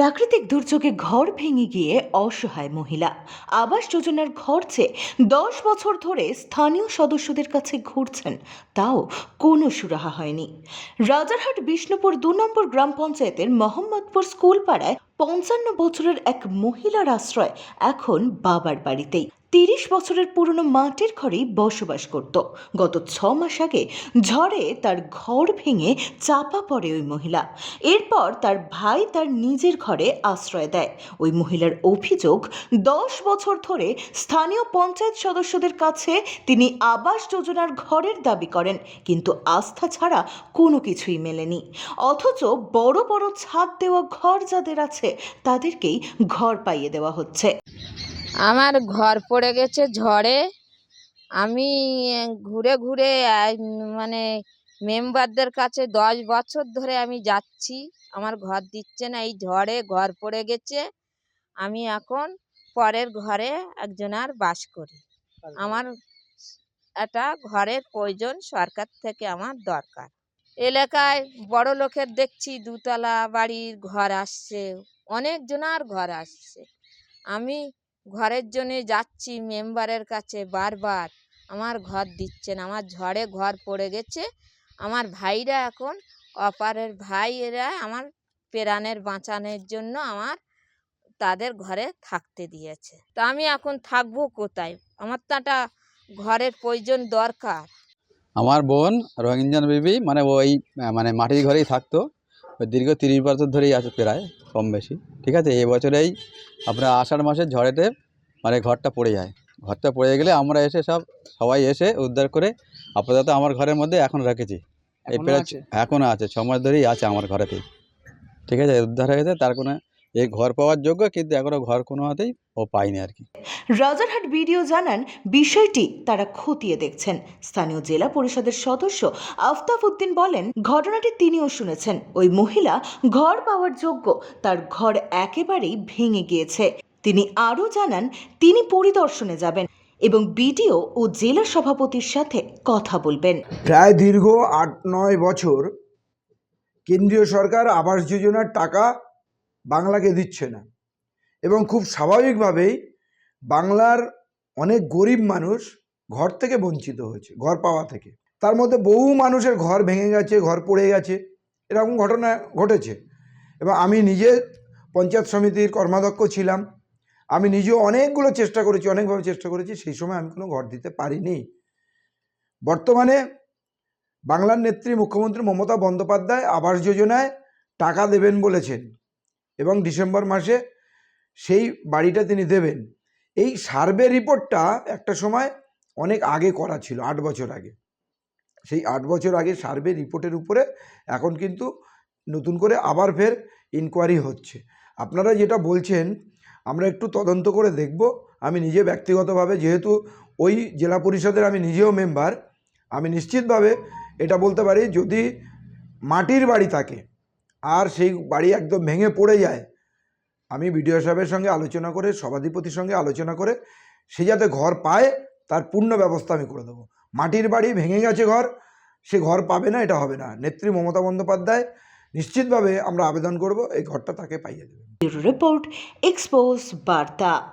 প্রাকৃতিক দুর্যোগে ঘর ভেঙে গিয়ে অসহায় মহিলা। আবাস যোজনার ঘর চেয়ে দশ বছর ধরে স্থানীয় সদস্যদের কাছে ঘুরছেন, তাও কোনো সুরাহা হয়নি। রাজারহাট বিষ্ণুপুর দু নম্বর গ্রাম পঞ্চায়েতের মোহাম্মদপুর স্কুল পাড়ায় পঞ্চান্ন বছরের এক মহিলার আশ্রয় এখন বাবার বাড়িতেই। তিরিশ বছরের পুরনো মাটির ঘরেই বসবাস করত। গত ছ মাস আগে ঝড়ে তার ঘর ভেঙে চাপা পড়ে ওই মহিলা। এরপর তার ভাই তার নিজের ঘরে আশ্রয় দেয়। ওই মহিলার অভিযোগ, দশ বছর ধরে স্থানীয় পঞ্চায়েত সদস্যদের কাছে তিনি আবাস যোজনার ঘরের দাবি করেন, কিন্তু আস্থা ছাড়া কোনো কিছুই মেলেনি। অথচ বড় বড় ছাদ দেওয়া ঘর যাদের আছে, তাদেরকেই ঘর পাইয়ে দেওয়া হচ্ছে। আমার ঘর পড়ে গেছে ঝড়ে। আমি ঘুরে ঘুরে মানে মেম্বারদের কাছে দশ বছর ধরে আমি যাচ্ছি। আমার ঘর দিচ্ছে না, এই ঝড়ে ঘর পড়ে গেছে। আমি এখন পরের ঘরে একজনার বাস করি। আমার একটা ঘরের প্রয়োজন সরকার থেকে আমার দরকার। এলাকায় বড় লোকের দেখছি, দুতলা বাড়ির ঘর আসছে অনেকজনার ঘর আসছে। আমি ঘরের জন্যে যাচ্ছি মেম্বারের কাছে বারবার। আমার ঘর দিচ্ছে না আমার ঝড়ে ঘর পড়ে গেছে। আমার ভাইরা এখন অপারের ভাইয়েরা আমার প্রাণের বাঁচানোর জন্য আমার, তাদের ঘরে থাকতে দিয়েছে। তা আমি এখন থাকব কোথায়? আমার তো একটা ঘরের প্রয়োজন দরকার। আমার বোন রঞ্জন বিবি মানে ওই মানে মাটির ঘরেই থাকতো। দীর্ঘ তিরিশ বছর ধরেই আছে প্রায় কম বেশি ঠিক আছে? এবছরেই বছরেই আপনার আষাঢ় মাসের ঝড়েতে মানে ঘরটা পড়ে যায়। ঘরটা পড়ে গেলে আমরা এসে সব সবাই এসে উদ্ধার করে আপাতত আমার ঘরের মধ্যে এখন রেখেছি। এই প্রায়? এখনও আছে? ছ মাস ধরেই আছে আমার ঘরেতেই। ঠিক আছে? উদ্ধার হয়ে গেছে তার কোনো এই ঘর পাওয়ার যোগ্য কিন্তু এখনও ঘর কোনো হাতেই ও পায়নি আর কি। রাজারহাট ভিডিও জানান বিষয়টি তারা খতিয়ে দেখছেন। স্থানীয় জেলা পরিষদের সদস্য আফতাব উদ্দিন বলেন ঘটনাটি তিনিও শুনেছেন। ওই মহিলা ঘর পাওয়ার যোগ্য তার ঘর একেবারেই ভেঙে গিয়েছে। তিনি আরও জানান তিনি পরিদর্শনে যাবেন এবং বিডিও ও জেলা সভাপতির সাথে কথা বলবেন। প্রায় দীর্ঘ আট নয় বছর কেন্দ্রীয় সরকার আবাস যোজনার টাকা বাংলাকে দিচ্ছে না। এবং খুব স্বাভাবিকভাবেই বাংলার অনেক গরিব মানুষ ঘর থেকে বঞ্চিত হয়েছে, ঘর পাওয়া থেকে। তার মধ্যে বহু মানুষের ঘর ভেঙে গেছে, ঘর পড়ে গেছে, এরকম ঘটনা ঘটেছে। এবং আমি নিজে পঞ্চায়েত সমিতির কর্মাধ্যক্ষ ছিলাম। আমি নিজেও অনেকগুলো চেষ্টা করেছি, অনেকভাবে চেষ্টা করেছি, সেই সময় আমি কোনো ঘর দিতে পারিনি। বর্তমানে বাংলার নেত্রী মুখ্যমন্ত্রী মমতা বন্দ্যোপাধ্যায় আবাস যোজনায় টাকা দেবেন বলেছেন। এবং ডিসেম্বর মাসে সেই বাড়িটা তিনি দেবেন। এই সার্ভে রিপোর্টটা একটা সময় অনেক আগে করা ছিল, আট বছর আগে। সেই আট বছর আগে সার্ভে রিপোর্টের উপরে এখন কিন্তু নতুন করে আবার ফের ইনকোয়ারি হচ্ছে। আপনারা যেটা বলছেন, আমরা একটু তদন্ত করে দেখব। আমি নিজে ব্যক্তিগতভাবে, যেহেতু ওই জেলা পরিষদের আমি নিজেও মেম্বার আমি নিশ্চিতভাবে এটা বলতে পারি, যদি মাটির বাড়ি থাকে আর সেই বাড়ি একদম ভেঙে পড়ে যায়। আমি বিডিও সাহেবের সঙ্গে আলোচনা করে, সভাধিপতির সঙ্গে আলোচনা করে, সে যাতে ঘর পায়, তার পূর্ণ ব্যবস্থা আমি করে দেবো। মাটির বাড়ি ভেঙে গেছে ঘর, সে ঘর পাবে না, এটা হবে না। নেত্রী মমতা বন্দ্যোপাধ্যায় নিশ্চিতভাবে আমরা আবেদন করব, এই ঘরটা তাকে পাইয়ে দেবে। রিপোর্ট, এক্সপোজ, বার্তা।